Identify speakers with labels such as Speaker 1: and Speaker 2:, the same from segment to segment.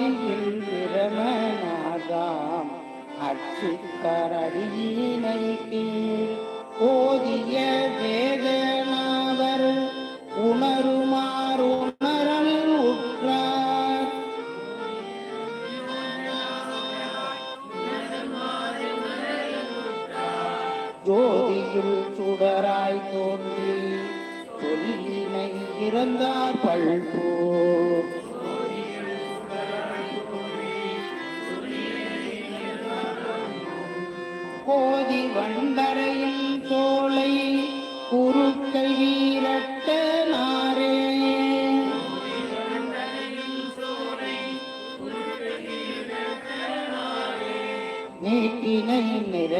Speaker 1: ஆதியில் பிரமனார்தாம் போதிய வேதனாவர் உணருமாறு உணரல் உற்றார். ஜோதியில் சுடராய் தோன்றி தொழிலினை இறந்தார் பல்போர்.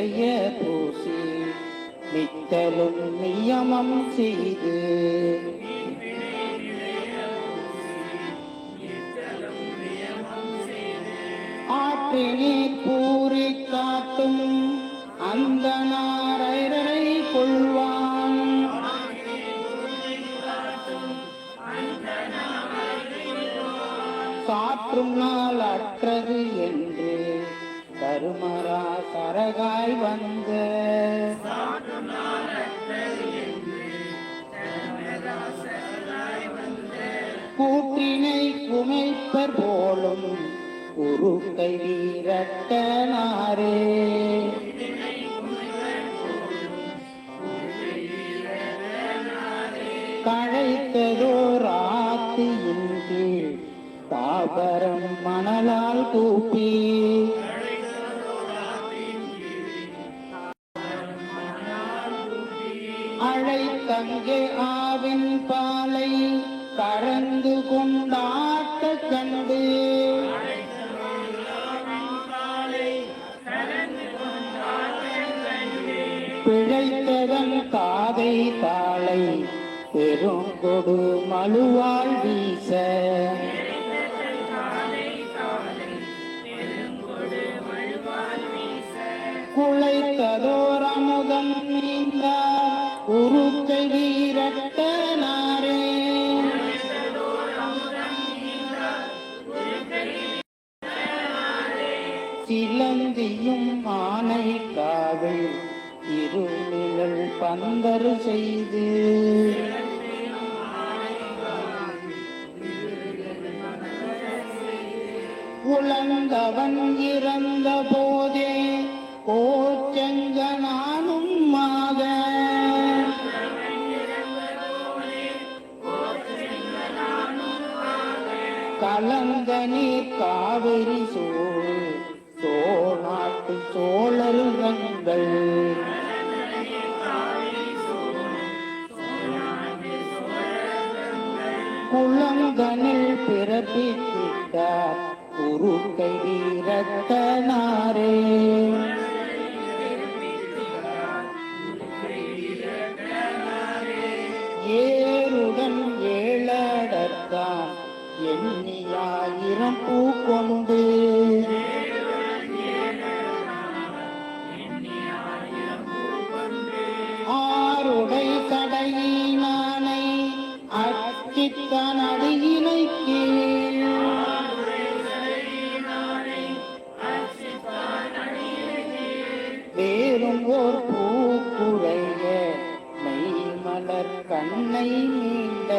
Speaker 1: நிறைய பூசி நித்தலும் நியமம் செய்து. ஆற்றினே பூரி காட்டும் அந்த நாள் கருமரா சரகாய் வந்து. கூற்றினை குமைப்பர் போலும் குருக்கை வீரத்தனாரே கழைத்ததோர் ஆத்தியின் கீழ் தாபரம் மணலால் கூப்பி. கொடு மழுவாள் வீச. குழைத்ததோர் அமுதம் நீந்த உருக்கை வீரட்டனாரே சிலந்தியும் ஆனை காவல் இருநிழல் பந்தர் செய்து. உழந்தவன் இறந்த போ எண்ணியாயிரம் பூ கொண்டு ஆருடை கடையினானை அச்சித்தான் அடியினை கீழ் வேறும் ஓர் பூக்குழைய மெய்மலர் கண்ணை நீண்ட.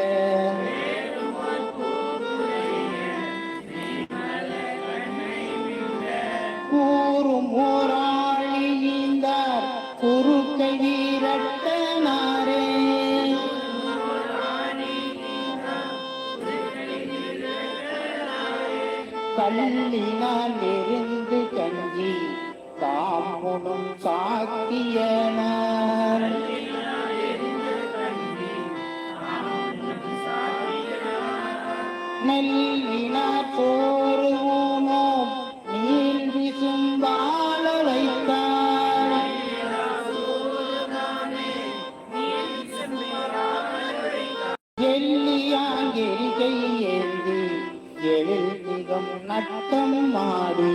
Speaker 1: நெல்லினார் சோறு ஊனோம் நீல் விசும்பால எல்லியாங்கெரிகை ஏந்தி எழில் மிகம் நட்டம் மாடி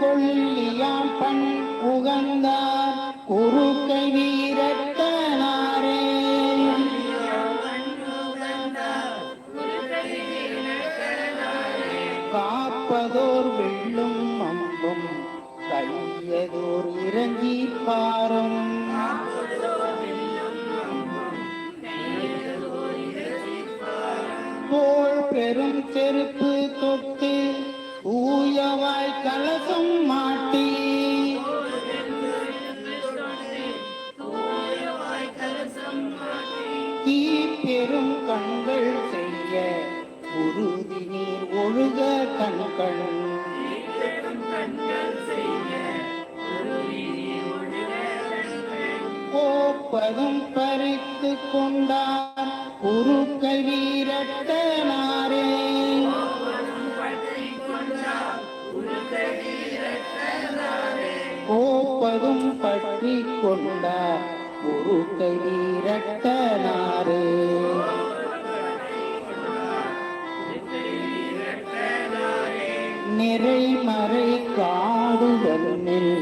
Speaker 1: கொல்லியாம் பண் உகந்தார் குறுக்கை வீரர் பெரும் செருப்பு தொட்டு ஊயவாய் கலசம் மாட்டி. தீ பெரும் கண்கள் செய்ய உறுதி நீர் ஒழுக கண்கள். கோப்பதும் பறித்து கொண்டார் குறுக்கை வீரத்தனார். கோப்பதும் பற்றி கொண்டார் குறுக்கை வீரட்டனாரே நிறைமறை காடுதன்னில்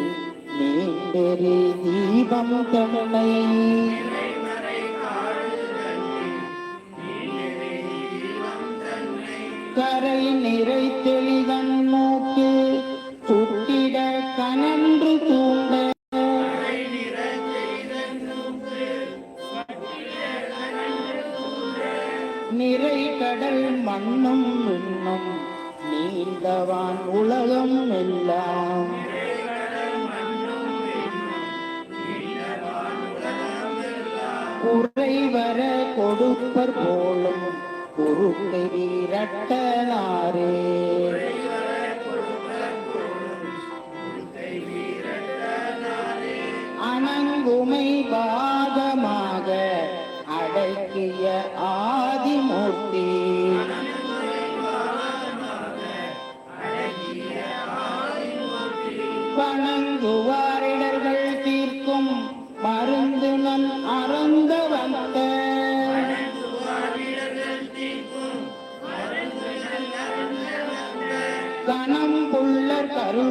Speaker 1: நீண்டெறி தீபம் தன்னை கரை நிறை தெளிதன் நிறை கடல் மண்ணும் விண்ணும் நீந்தவான் உலகம் எல்லாம். குறை வர கொடுப்பர் போலும் குறுக்கை வீரட்டனாரே. அணங்குமை பா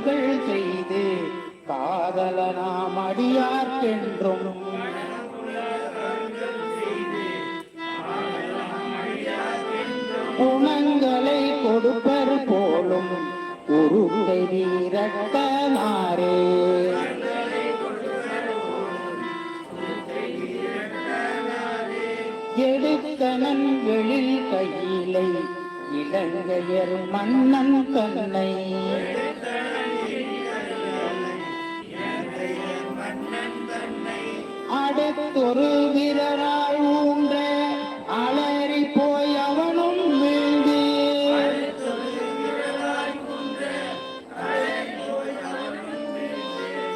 Speaker 1: புகழ் செய்து காதல நாம் அடியார்க்கென்றும். குணங்களை கொடுப்பர் போலும் உருங்கை நீரட்டனாரே எடுத்தனன் வெளில் கையிலை இலங்கையர் மன்னன் கண்ணை. அடுத்தொரு வீரராய் ஊன்ற அலறி போய் அவனும் வீழ்ந்து.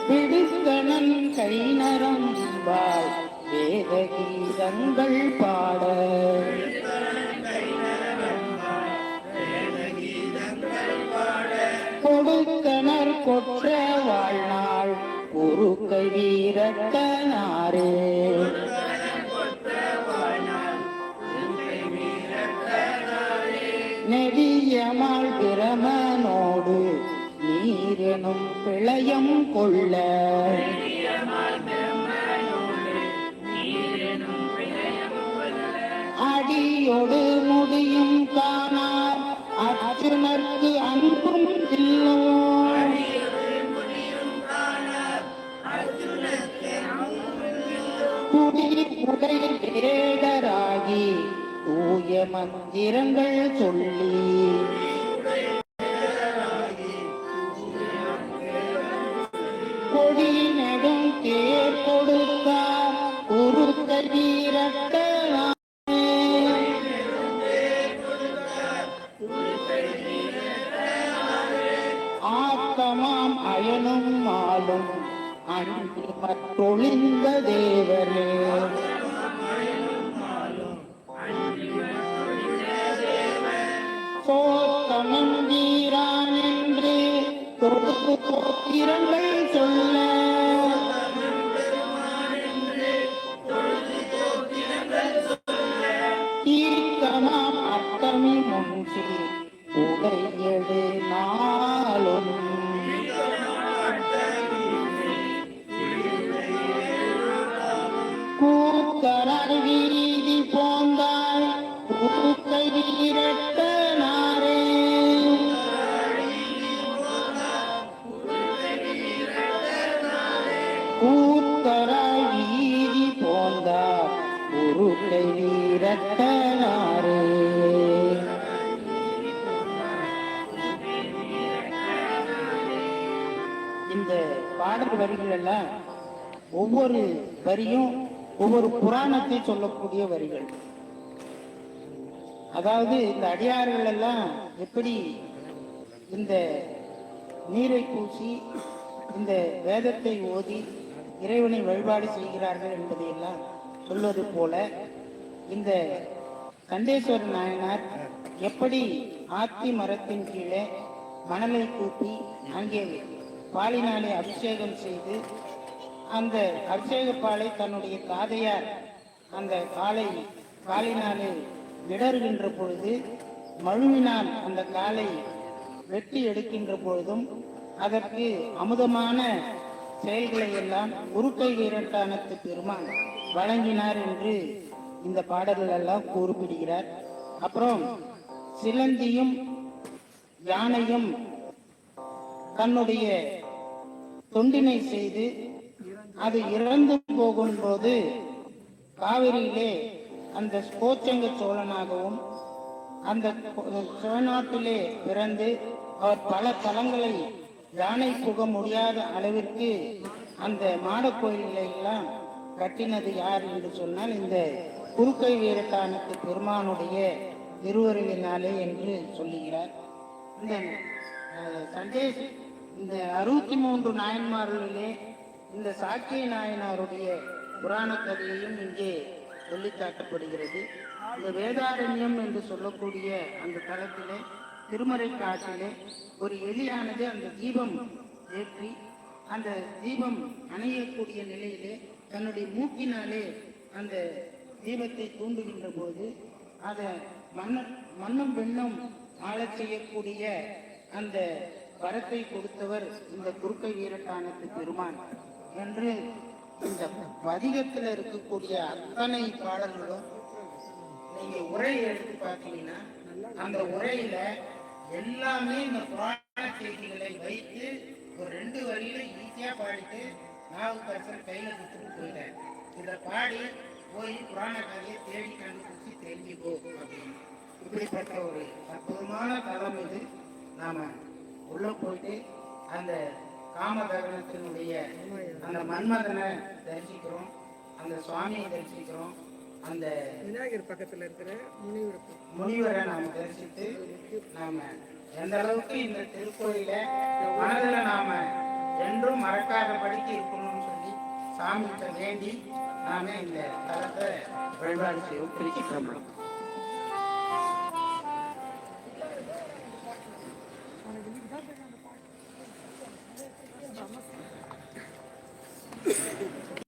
Speaker 1: பிடித்தனன் கை நரம்பால் வேத கீதங்கள் பாட அடியொடு முடியும் காணார் அர்ஜுனர்க்கு அன்பும் இல்லோ குடி உடை வேடராகி தூய மந்திரங்கள் சொல்லி. கொடி கோத்திரங்கள் சொல்ல. தீர்க்கமாம் அத்தமி முன்று உடையடு நாளும். கூக்கரர் வீதி போந்தாய். கூக்கை இரட்ட பாடல் வரிகள் எல்லாம் ஒவ்வொரு வரியும் ஒவ்வொரு புராணத்தை சொல்லக்கூடிய வரிகள். அதாவது இந்த அடியார்கள் எல்லாம் எப்படி இந்த நீரை பூசி இந்த வேதத்தை ஓதி இறைவனை வழிபாடு செய்கிறார்கள் என்பதையெல்லாம் சொல்வது போல இந்த கண்டேஸ்வர நாயனார் எப்படி ஆத்தி மரத்தின் கீழே மணலை கூட்டி அங்கே பாலினாலே அபிஷேகம் செய்து அந்த அபிஷேக பாலை தன்னுடைய தாதையார் அந்த காலை காலினாலே விடறுகின்ற பொழுது மழுவினால் அந்த காலை வெட்டி எடுக்கின்ற பொழுதும் அதற்கு அமுதமான செயல்களை எல்லாம் உருக்கை வீரட்டானத்து பெருமான் வழங்கினார் என்று இந்த பாடல்கள் எல்லாம் கூறுபிடுகிறார். அப்புறம் சிலந்தியும் யானையும் தன்னுடைய தொண்டினை செய்து அது இறந்து போகும்போது காவிரியிலே அந்த கோச்சங்க சோழனாகவும் அந்த சோழநாட்டிலே பிறந்து அவர் பல தலங்களை யானை புக முடியாத அளவிற்கு அந்த மாடக் கோயில்களை எல்லாம் கட்டினது யார் என்று சொன்னால் இந்த குறுக்கை வீரத்தானத்து பெருமானுடைய திருவருவினாலே என்று சொல்லுகிறார். இந்த சந்தேஷ் இந்த அறுபத்தி மூன்று நாயன்மார்களிலே இந்த சாக்கிய நாயனாருடைய புராண கதையையும் இங்கே சொல்லிக்காட்டப்படுகிறது இந்த வேதாரண்யம் என்று சொல்லக்கூடிய அந்த தளத்திலே திருமறை காட்டிலே ஒரு எலியானது அந்த தீபம் ஏற்றி அந்த தீபம் அணையக்கூடிய நிலையிலே தன்னுடைய மூக்கினாலே அந்த தீபத்தை தூண்டுகின்ற போது அதை மன்ன மன்னம் வெண்ணும் ஆளச் செய்யக்கூடிய அந்த வரத்தை கொடுத்தவர் இந்த குறுக்கை வீரட்டானத்து பெருமான். என்று இந்த பதிகத்தில் இருக்கக்கூடிய அத்தனை பாடல்களும் நீங்க உரையை எடுத்து பார்த்தீங்கன்னா அந்த உரையில எல்லாமே இந்த புராண செய்திகளை வைத்து ஒரு ரெண்டு வரியில ஈஸியா பாடிட்டு நாவுக்கரசர் கையில கொடுத்துட்டு போயிட்டார். இதை பாடி போய் புராண கதையை தேடி கண்டுபிடிச்சி தெரிஞ்சு போ அப்படின்னு. இப்படிப்பட்ட ஒரு அற்புதமான தளம் இது. நாம உள்ள போயிட்டு அந்த காமதகனத்தினுடைய அந்த மன்மதனை தரிசிக்கிறோம். அந்த சுவாமியை தரிசிக்கிறோம். அந்த
Speaker 2: விநாயகர் பக்கத்துல இருக்கிற முனிவர்
Speaker 1: முனிவரை நாம தரிசித்து நாம எந்த அளவுக்கு இந்த திருக்கோயில மனதுல நாம என்றும் மறக்காதபடிக்கு இருக்கணும்னு சொல்லி சாமிகிட்ட வேண்டி நாம இந்த தலத்தை வழிபாடு செய்வோம். திருச்சிற்றம்பலம்.